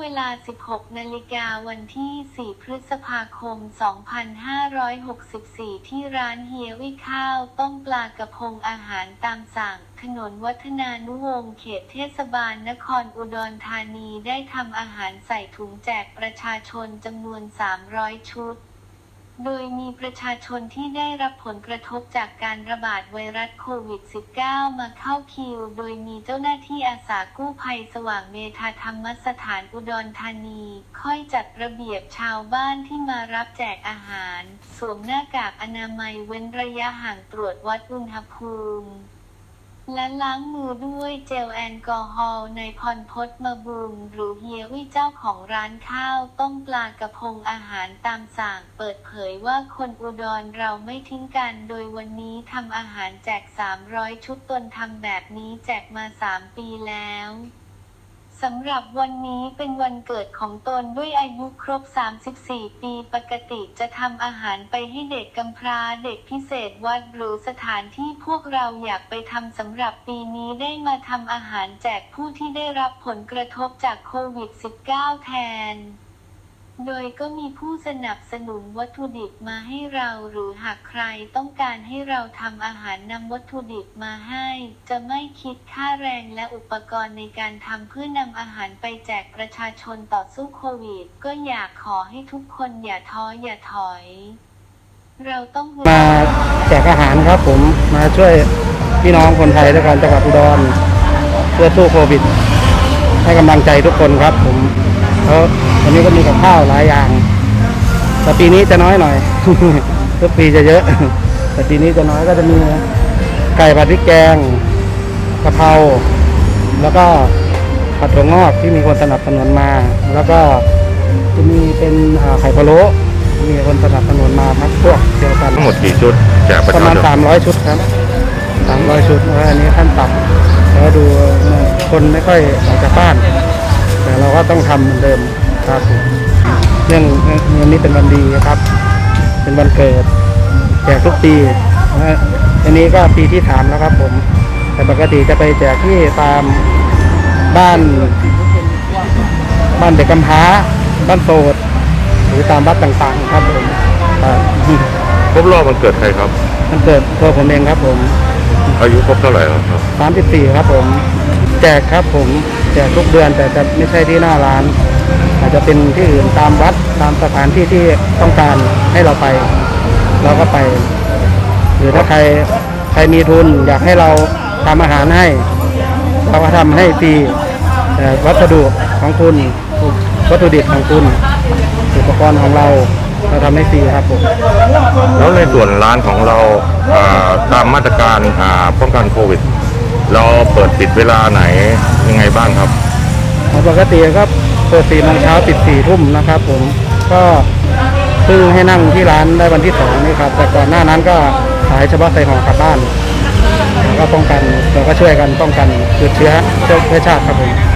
เวลา 16 นาฬิกาวันที่ 4 พฤษภาคม 2564 ที่ร้านเฮียวิข้าว ต้มปลากระพงอาหารตามสั่ง ถนนวัฒนานุวงศ์เขตเทศบาลนครอุดรธานีได้ทำอาหารใส่ถุงแจกประชาชนจำนวน 300 ชุด โดยมีประชาชนที่ได้รับผลกระทบจากการระบาดไวรัสโควิด -19 มาเข้าคิว โดยมีเจ้าหน้าที่อาสากู้ภัยสว่างเมธาธรรมสถานอุดรธานี ค่อยจัดระเบียบชาวบ้านที่มารับแจกอาหาร สวมหน้ากากอนามัยเว้นระยะห่างตรวจวัดอุณหภูมิ และล้างมือด้วยเจลแอลกอฮอล์ในพรพศมาบุมหรือเฮียวิเจ้าของร้านข้าวต้มปลากระพงอาหารตามสั่งเปิดเผยว่าคนอุดรเราไม่ทิ้งกัน โดยวันนี้ทำอาหารแจก 300 ชุดตนทำแบบนี้แจกมา 3 ปีแล้ว สำหรับวันนี้เป็นวันเกิดของตนด้วยอายุครบ 34 ปีปกติจะทำอาหารไปให้เด็กกำพร้าเด็กพิเศษวัดหรือสถานที่พวกเราอยากไปทำสำหรับปีนี้ได้มาทำอาหารแจกผู้ที่ได้รับผลกระทบจากโควิด -19 แทน โดยก็มีผู้สนับสนุนวัตถุดิบมาให้เราหรือหากใครต้องการให้เราทำอาหารนำวัตถุดิบมาให้ จะไม่คิดค่าแรงและอุปกรณ์ในการทำเพื่อนำอาหารไปแจกประชาชนต่อสู้โควิด ก็อยากขอให้ทุกคนอย่าท้ออย่าถอย เราต้องมาแจกอาหารครับผมมาช่วยพี่น้องคนไทยด้วยกันจังหวัดอุดรเพื่อสู้โควิด ให้กำลังใจทุกคนครับผม แล้ววันนี้ก็มีกับข้าวหลายอย่าง แต่ปีนี้จะน้อยหน่อยทุกปีจะเยอะ แต่ปีนี้จะน้อยก็จะมีไก่ผัดพริกแกงกะเพราแล้วก็ผัดถั่วงอกที่มีคนสนับสนุนมา แล้วก็จะมีเป็นอ่าไข่พะโล้มีคนสนับสนุนมาพักพวกเดียวกันทั้งหมดกี่ชุดแจกประประชามาณชนสามร้อยชุดครับสามร้อยชุดแล้วอันนี้ขั้นต่ำแล้วดูคนไม่ค่อยออกจากบ้าน แต่เราก็ต้องทำเหมือนเดิมครับผมเรื่องวันนี้เป็นวันดีครับ เป็นวันเกิดแจกทุกปีนะฮะอันนี้ก็ปีที่สามแล้วครับ ผม แต่ปกติจะไปแจกที่ตามบ้าน บ้านเด็กกำพร้า บ้านโสดหรือตามวัดต่างๆ ครับผมครับครบรอบวันเกิดใครครับ มันเกิดตัวผมเองครับ ผม อายุครบเท่าไหร่แล้วครับ34ครับผม แจกครับผม แจกทุกเดือน แต่จะไม่ใช่ที่หน้าร้าน อาจจะเป็นที่อื่นตามวัดตามสถานที่ที่ต้องการให้เราไป เราก็ไป หรือถ้าใครใครมีทุนอยากให้เราทำอาหารให้ เราก็ทำให้ฟรีแต่วัสดุของคุณวัตถุดิบของคุณอุปกรณ์ของเราเราทำให้ฟรีครับผมแล้วในส่วนร้านของเราตามมาตรการป้องกันโควิด เราเปิดปิดเวลาไหนยังไงบ้างครับ ปกติก็เปิดสี่โมงเช้าปิดสี่ทุ่มนะครับ ผมก็เพิ่งให้นั่งที่ร้านได้วันที่สองนี่ครับ แต่ก่อนหน้านั้นก็ขายเฉพาะใส่ห่อกลับบ้าน ก็ป้องกันเราก็ช่วยกันป้องกันหยุดเชื้อเชื้อชาติครับผม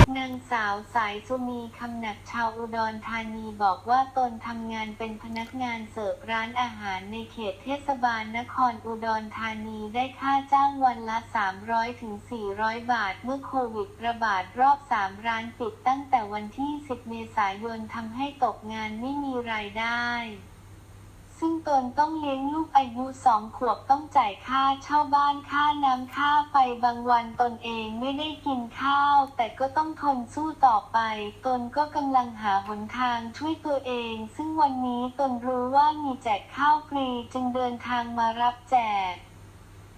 สามีคำหนักชาวอุดรธานีบอกว่าตนทำงานเป็นพนักงานเสิร์ฟร้านอาหารในเขตเทศบาลนครอุดรธานีได้ค่าจ้างวันละ 300ถึง400 บาทเมื่อโควิดระบาดรอบ 3 ร้านปิดตั้งแต่วันที่ 10 เมษายนทำให้ตกงานไม่มีรายได้ ซึ่งตนต้องเลี้ยงลูกอายุสองขวบต้องจ่ายค่าเช่าบ้านค่าน้ำค่าไฟบางวันตนเองไม่ได้กินข้าว แต่ก็ต้องทนสู้ต่อไป ตนก็กำลังหาหนทางช่วยตัวเอง ซึ่งวันนี้ตนรู้ว่ามีแจกข้าวฟรีจึงเดินทางมารับแจก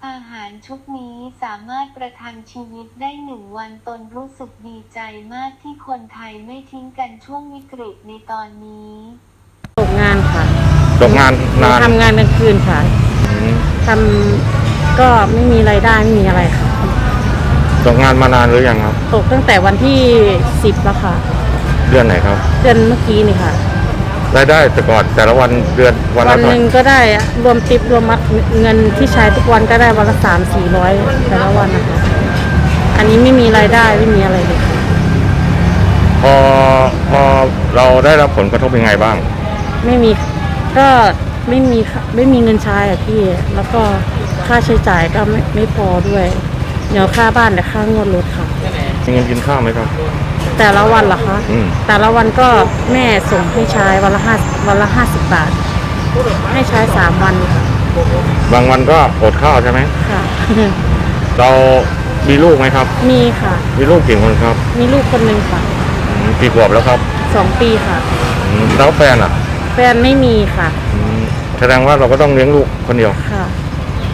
อาหารชุดนี้สามารถประทังชีวิตได้หนึ่งวันตนรู้สึกดีใจมากที่คนไทยไม่ทิ้งกันช่วงวิกฤตในตอนนี้ ตกงานหนูนานทำงานกลางคืนค่ะอืมทำก็ไม่มีรายได้ไม่มีอะไรค่ะ ตกงานมานานหรือยังครับ ตกตั้งแต่วันที่สิบแล้วค่ะเดือนไหนครับเดือนเมื่อกี้นี่ค่ะ รายได้แต่ก่อนแต่ละวันเดือนวันวัละนเท่าหไหร่นึ่งก็ได้รวมติปรวมมัดเงินที่ใช้ทุกวันก็ได้วันละสามสี่ร้อยแต่ละวันนะคะ อันนี้ไม่มีรายได้ไม่มีอะไรเลยค่ะพอพอเราได้รับผลกระทบยังไงบ้าง ไม่มี ก็ไม่มีค่ะไม่มีเงินใช้อะพี่ แล้วก็ค่าใช้จ่ายก็ไม่ไม่พอด้วยเดี๋ยวค่าบ้านแต่ค่างวดรถค่ะ มีเงินกินข้าวไหมครับ แต่ละวันเหรอคะ อืม แต่ละวันก็แม่ส่งให้ใช้วันละห้าวันละห้าสิบบาท ให้ใช้สามวันค่ะบางวันก็อดข้าวใช่ไหมค่ะ เรามีลูกไหมครับ มีค่ะ มีลูกกี่คนครับมีลูกคนหนึ่งค่ะอืมกี่ขวบแล้วครับสองปีค่ะ อืมแล้วแฟนอะ แฟนไม่มีค่ะ อืมแสดงว่าเราก็ต้องเลี้ยงลูกคนเดียว ค่ะ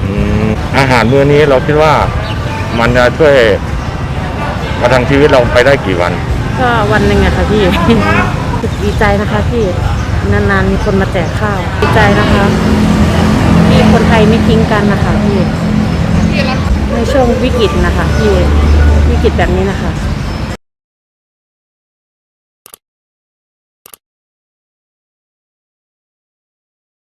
อืมอาหารมื้อนี้เราคิดว่ามันจะช่วยประทังชีวิตเราไปได้กี่วัน ก็วันหนึ่งอะค่ะพี่ดีใจนะคะพี่ นานๆมีคนมาแจกข้าว ดีใจนะคะที่คนไทยไม่ทิ้งกันนะคะพี่ ในช่วงวิกฤตนะคะพี่ วิกฤตแบบนี้นะคะ